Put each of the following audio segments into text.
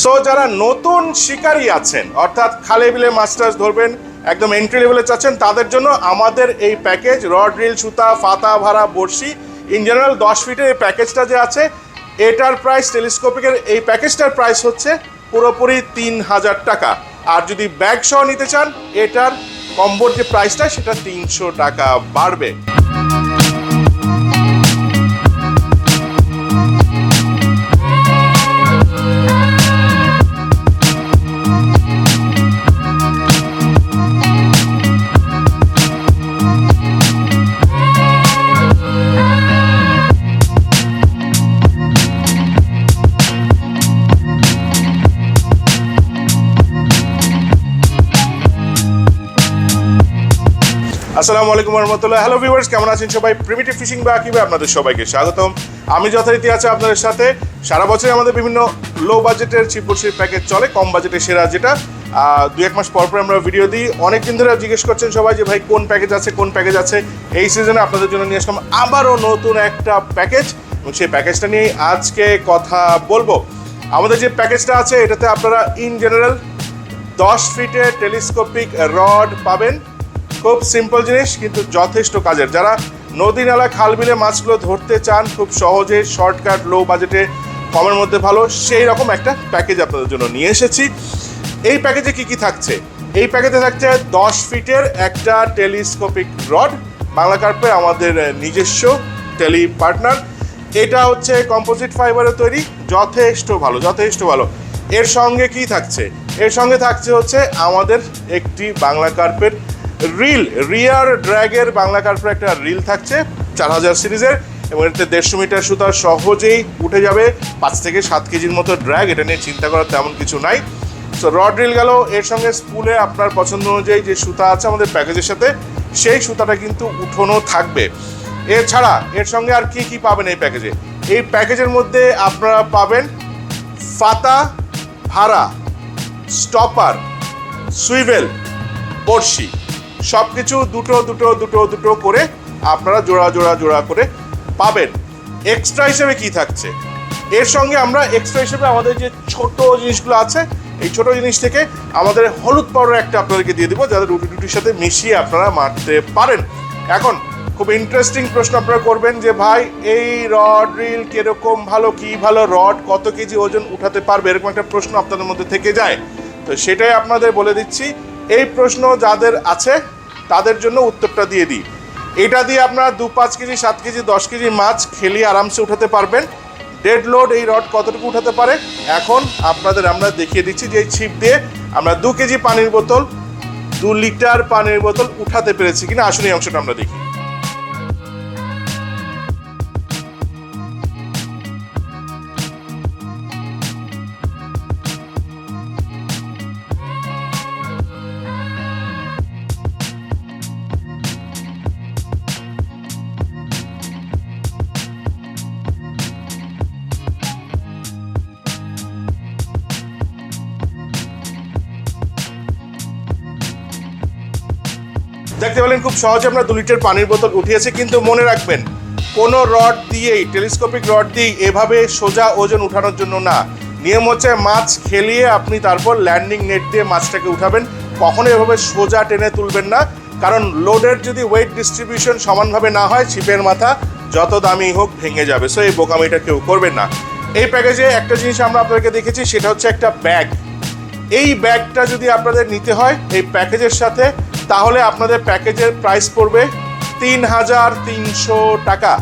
So যারা নতুন শিকারী আছেন, অর্থাৎ খালে বিলে মাছ টাছ ধরবেন, একদম এন্ট্রি লেভেলে চাচ্ছেন তাদের জন্য আমাদের এই প্যাকেজ রড রিল সুতা, ফাতা, ভাড়া, বড়শি ইন জেনারেল দশ ফিটের এই প্যাকেজটা যে আছে, এটার প্রাইস টেলিস্কোপিকের এই প্যাকেজটার প্রাইস হচ্ছে পুরোপুরি তিন হাজার টাকা। আর যদি ব্যাগ সহ নিতে চান, এটার কম্বোর যে প্রাইসটা সেটা তিনশো টাকা বাড়বে। আসসালামু আলাইকুম রহমতুল্লাহ হ্যালো ভিউয়ার্স কেমন আছেন সবাই? প্রিমিটিভ ফিশিং বা কীভাবে আপনাদের সবাইকে স্বাগতম। আমি যথারীতি আছে আপনাদের সাথে। সারা বছর আমাদের বিভিন্ন লো বাজেটের চিপবর্ষির প্যাকেজ চলে, কম বাজেটে সেরা যেটা। দুই এক মাস পর পর আমরা ভিডিও দিই। অনেক দিন ধরে জিজ্ঞেস করছেন সবাই যে, ভাই, কোন প্যাকেজ আছে, কোন প্যাকেজ আছে? এই সিজনে আপনাদের জন্য নিয়ে আসলাম আবারও নতুন একটা প্যাকেজ এবং সেই প্যাকেজটা নিয়ে আজকে কথা বলব। আমাদের যে প্যাকেজটা আছে, এটাতে আপনারা ইন জেনারেল দশ ফিটের টেলিস্কোপিক রড পাবেন। খুব সিম্পল জিনিস, কিন্তু যথেষ্ট কাজের। যারা নদী নালা খাল বিলে মাছগুলো ধরতে চান, খুব সহজে শর্টকাট লো বাজেটে কমের মধ্যে ভালো, সেই রকম একটা প্যাকেজ আপনাদের জন্য নিয়ে এসেছি। এই প্যাকেজে কি কি থাকছে? এই প্যাকেজে থাকছে দশ ফিটের একটা টেলিস্কোপিক রড বাংলা কার্পে আমাদের নিজস্ব টেলি পার্টনার এটা হচ্ছে কম্পোজিট ফাইবারের তৈরি, যথেষ্ট ভালো যথেষ্ট ভালো। এর সঙ্গে কি থাকছে? এর সঙ্গে থাকছে হচ্ছে আমাদের একটি বাংলা কার্পের রিল, রিয়ার ড্র্যাগের বাংলা কার্পের একটা রিল থাকছে, চার হাজার সিরিজের, এবং এতে দেড়শো মিটার সুতা সহজেই উঠে যাবে। পাঁচ থেকে সাত কেজির মতো ড্র্যাগ, এটা নিয়ে চিন্তা করার তেমন কিছু নাই। সো রড রিল গেল, এর সঙ্গে স্পুলে আপনার পছন্দ অনুযায়ী যে সুতা আছে আমাদের প্যাকেজের সাথে, সেই সুতাটা কিন্তু উঠোনো থাকবে। এছাড়া, এর সঙ্গে আর কি কি পাবেন এই প্যাকেজে? এই প্যাকেজের মধ্যে আপনারা পাবেন ফাতা, ভাড়া, স্টপার, সুইভেল, বড়শি। সব কিছু দুটো দুটো দুটো দুটো করে আপনারা জোড়া জোড়া জোড়া করে পাবেন। এক্সট্রা হিসেবে কি থাকছে? এর সঙ্গে আমরা এক্সট্রা হিসেবে আমাদের যে ছোট জিনিসগুলো আছে, এই ছোট জিনিস থেকে আমাদের হলুদ পাউডার একটা আপনাদেরকে দিয়ে দেবো যাদের রুটি টুটির সাথে মিশিয়ে আপনারা মারতে পারেন। এখন খুব ইন্টারেস্টিং প্রশ্ন আপনারা করবেন যে, ভাই, এই রড রিল কীরকম ভালো, কি ভালো রড কত কেজি ওজন উঠাতে পারবে? এরকম একটা প্রশ্ন আপনাদের মধ্যে থেকে যায়। তো সেটাই আপনাদের বলে দিচ্ছি। এই প্রশ্ন যাদের আছে তাদের জন্য উত্তরটা দিয়ে দিই। এটা দিয়ে আপনারা দু পাঁচ কেজি, সাত কেজি, দশ কেজি মাছ খেলিয়ে আরামসে উঠাতে পারবেন। ডেড লোড এই রড কতটুকু উঠাতে পারে? এখন আপনাদের আমরা দেখিয়ে দিচ্ছি যে এই ছিপ দিয়ে আমরা দু কেজি পানির বোতল, দু লিটার পানির বোতল উঠাতে পেরেছি কিনা। আসলে এই অংশটা আমরা দেখি। দেখতে পেলেন খুব সহজে আমরা দু লিটার পানির বোতল উঠিয়েছি, কিন্তু মনে রাখবেন, কোনো রড দিয়েই, টেলিস্কোপিক রড দিয়েই এভাবে সোজা ওজন উঠানোর জন্য না। নিয়ম হচ্ছে মাছ খেলিয়ে আপনি তারপর ল্যান্ডিং নেট দিয়ে মাছটাকে উঠাবেন। কখনো এভাবে সোজা টেনে তুলবেন না, কারণ লোডের যদি ওয়েট ডিস্ট্রিবিউশন সমানভাবে না হয়, ছিপের মাথা যত দামি হোক ভেঙে যাবে। সো এই বোকামিটা কেউ করবেন না। এই প্যাকেজে একটা জিনিস আমরা আপনাদেরকে দেখেছি, সেটা হচ্ছে একটা ব্যাগ এই ব্যাগটা যদি আপনাদের নিতে হয়, এই প্যাকেজের সাথে তাহলে আপনাদের প্যাকেজের প্রাইস পড়বে তিন হাজার তিনশো টাকা।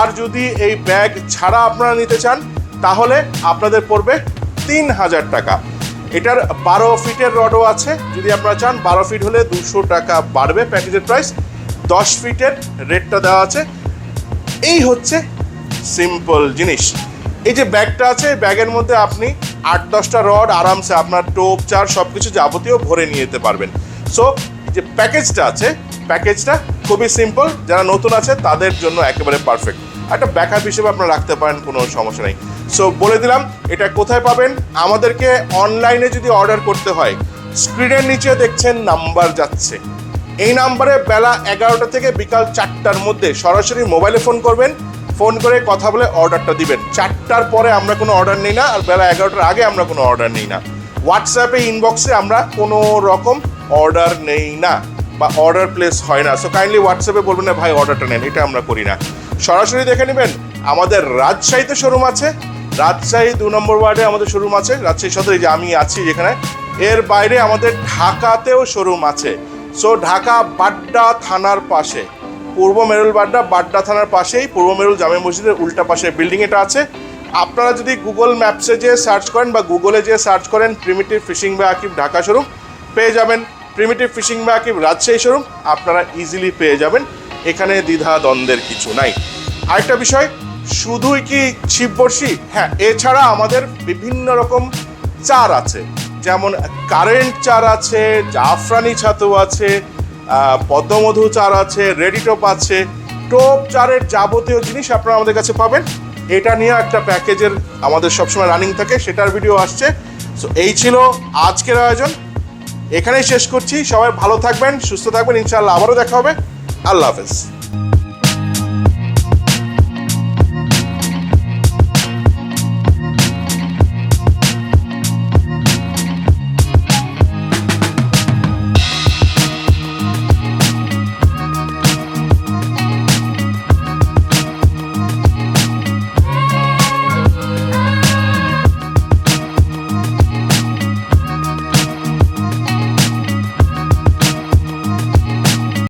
আর যদি এই ব্যাগ ছাড়া আপনারা নিতে চান, তাহলে আপনাদের পড়বে তিন হাজার টাকা। এটার বারো ফিটের রডও আছে। যদি আপনারা চান, বারো ফিট হলে দুশো টাকা বাড়বে প্যাকেজের প্রাইস দশ ফিটের রেটটা দেওয়া আছে। এই হচ্ছে সিম্পল জিনিস। এই যে ব্যাগটা আছে ব্যাগের মধ্যে আপনি আট দশটা রড আরামসে আপনার টোপ, চার সব কিছু যাবতীয় ভরে নিয়ে যেতে পারবেন। সো যে প্যাকেজটা আছে প্যাকেজটা খুবই সিম্পল যারা নতুন আছে, তাদের জন্য একেবারে পারফেক্ট একটা ব্যাকআপ হিসেবে আপনারা রাখতে পারেন, কোনো সমস্যা নেই। সো বলে দিলাম, এটা কোথায় পাবেন? আমাদেরকে অনলাইনে যদি অর্ডার করতে হয় স্ক্রিনের নিচে দেখছেন নাম্বার যাচ্ছে। এই নাম্বারে বেলা এগারোটা থেকে বিকাল চারটার মধ্যে সরাসরি মোবাইলে ফোন করবেন ফোন করে কথা বলে অর্ডারটা দিবেন। চারটার পরে আমরা কোনো অর্ডার নিই না, আর বেলা এগারোটার আগে আমরা কোনো অর্ডার নিই না। হোয়াটসঅ্যাপে ইনবক্সে আমরা কোনো রকম অর্ডার নেই না বা অর্ডার প্লেস হয় না। সো কাইন্ডলি হোয়াটসঅ্যাপে বলবেন না, ভাই অর্ডারটা নেন, এটা আমরা করি না। সরাসরি দেখে নেবেন, আমাদের রাজশাহীতে শোরুম আছে। রাজশাহী দু নম্বর ওয়ার্ডে আমাদের শোরুম আছে। রাজশাহী সদরে যে আমি আছি যেখানে, এর বাইরে আমাদের ঢাকাতেও শোরুম আছে। সো ঢাকা বাড্ডা থানার পাশে, পূর্ব মেরুল বাড্ডা বাড্ডা থানার পাশেই পূর্ব মেরুল জামে মসজিদের উল্টা পাশে বিল্ডিং এটা আছে। আপনারা যদি গুগল ম্যাপসে যে সার্চ করেন বা গুগলে যে সার্চ করেন প্রিমিটিভ ফিশিং বা আকিব ঢাকা শোরুম পেয়ে যাবেন প্রিমিটিভ ফিশিং বা আকিব রাজশাহী শোরুম আপনারা ইজিলি পেয়ে যাবেন। এখানে দ্বিধা দ্বন্দ্বের কিছু নাই। আরেকটা বিষয়, শুধুই কি ছিপ হ্যাঁ এছাড়া আমাদের বিভিন্ন রকম চার আছে। যেমন কারেন্ট চার আছে, জাফরানি ছাতু আছে পদ্মমধু চার আছে রেডি টোপ আছে। টোপ চারের যাবতীয় জিনিস আপনারা আমাদের কাছে পাবেন। এটা নিয়ে একটা প্যাকেজের আমাদের সবসময় রানিং থাকে, সেটার ভিডিও আসছে। সো এই ছিল আজকের আয়োজন। এখানেই শেষ করছি। সবাই ভালো থাকবেন, সুস্থ থাকবেন। ইনশাআল্লাহ আবারও দেখা হবে। আল্লাহ হাফেজ।